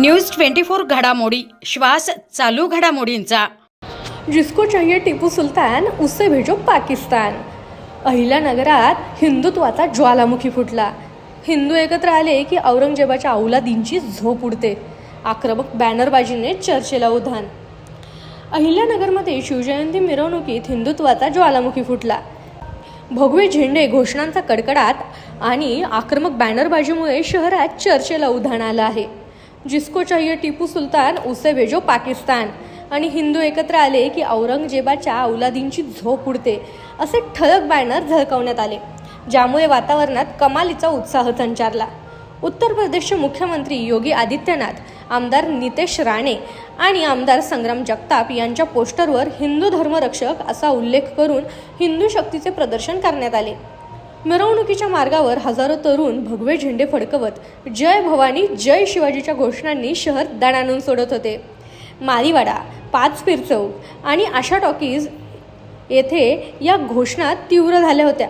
News twenty four घडामोडी. श्वास चालू घडामोडींचा. जिसको चाहिए टिपू सुलतान उससे भेजो पाकिस्तान. अहिल्या नगरात हिंदुत्वाचा ज्वालामुखी फुटला. हिंदू एकत्र आले की औरंगजेबाच्या औलादींची झोप उडते. आक्रमक बॅनरबाजीने चर्चेला उधाण. अहिल्यानगरमध्ये शिवजयंती मिरवणुकीत हिंदुत्वाचा ज्वालामुखी फुटला. भगवे झेंडे घोषणांचा कडकडाट आणि आक्रमक बॅनरबाजीमुळे शहरात चर्चेला उधाण आलं आहे. जिसको चाहिए टिपू सुलतान उसे भेजो पाकिस्तान. आणि हिंदू एकत्र आले की औरंगजेबाच्या औलादींची झोप उडते. असे ठळक बॅनर झळकवण्यात आले. ज्यामुळे वातावरणात कमालीचा उत्साह संचारला. उत्तर प्रदेशचे मुख्यमंत्री योगी आदित्यनाथ आमदार नितेश राणे आणि आमदार संग्राम जगताप यांच्या पोस्टरवर हिंदू धर्मरक्षक असा उल्लेख करून हिंदू शक्तीचे प्रदर्शन करण्यात आले. मिरवणुकीच्या मार्गावर हजारो तरुण भगवे झेंडे फडकवत जय भवानी जय शिवाजीच्या घोषणांनी शहर दणानून सोडत होते. मारीवाडा पाच फिरचौक चौक आणि आशा टॉकीज येथे या घोषणा तीव्र झाल्या होत्या.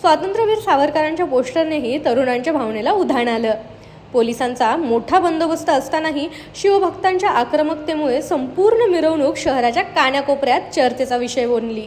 स्वातंत्र्यवीर सावरकरांच्या पोस्टरनेही तरुणांच्या भावनेला उधाण आलं. पोलिसांचा मोठा बंदोबस्त असतानाही शिवभक्तांच्या आक्रमकतेमुळे संपूर्ण मिरवणूक शहराच्या कानाकोपऱ्यात चर्चेचा विषय बनली.